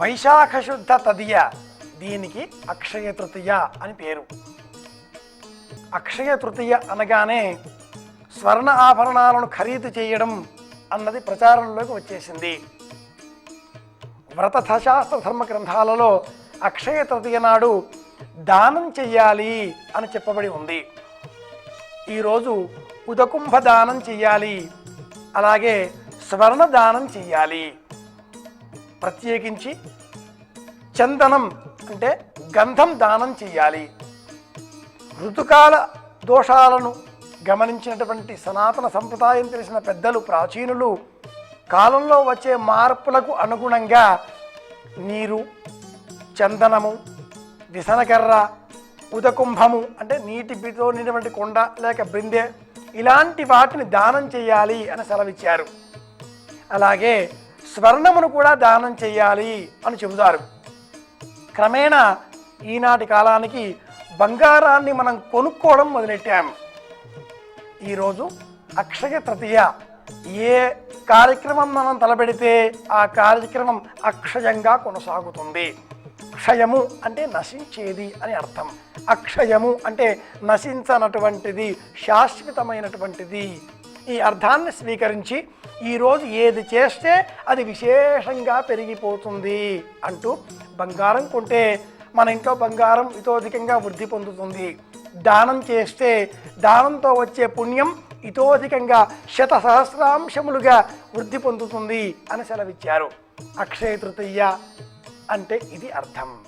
వైశాఖ శుద్ధ తదియ దీనికి అక్షయ తృతీయ అని పేరు. అక్షయ తృతీయ అనగానే స్వర్ణ ఆభరణాలను ఖరీదు చేయడం అన్నది ప్రచారంలోకి వచ్చేసింది. వ్రతథశాస్త్ర ధర్మ గ్రంథాలలో అక్షయ తృతీయ నాడు దానం చెయ్యాలి అని చెప్పబడి ఉంది. ఈరోజు ఉదకుంభ దానం చెయ్యాలి అలాగే స్వర్ణ దానం చెయ్యాలి. ప్రత్యేకించి చందనం అంటే గంధం దానం చేయాలి. ఋతుకాల దోషాలను గమనించినటువంటి సనాతన సంప్రదాయం తెలిసిన పెద్దలు ప్రాచీనులు కాలంలో వచ్చే మార్పులకు అనుగుణంగా నీరు చందనము విసనకర్ర ఉదకుంభము అంటే నీటి బితో నిండినటువంటి కొండ లేక బిందె ఇలాంటి వాటిని దానం చేయాలి అని సెలవిచ్చారు. అలాగే స్వర్ణమును కూడా దానం చేయాలి అని చెబుతారు. క్రమేణా ఈనాటి కాలానికి బంగారాన్ని మనం కొనుక్కోవడం మొదలెట్టాం. ఈరోజు అక్షయ తృతీయ. ఏ కార్యక్రమం మనం తలపెడితే ఆ కార్యక్రమం అక్షయంగా కొనసాగుతుంది. క్షయము అంటే నశించేది అని అర్థం. అక్షయము అంటే నశించనటువంటిది శాశ్వతమైనటువంటిది ఈ అర్థాన్ని స్వీకరించి ఈరోజు ఏది చేస్తే అది విశేషంగా పెరిగిపోతుంది అంటూ బంగారం కొంటే మన ఇంట్లో బంగారం ఇతోధికంగా వృద్ధి పొందుతుంది. దానం చేస్తే దానంతో వచ్చే పుణ్యం ఇతోధికంగా శత సహస్రాంశములుగా వృద్ధి పొందుతుంది అని సెలవిచ్చారు. అక్షయ తృతీయ అంటే ఇది అర్థం.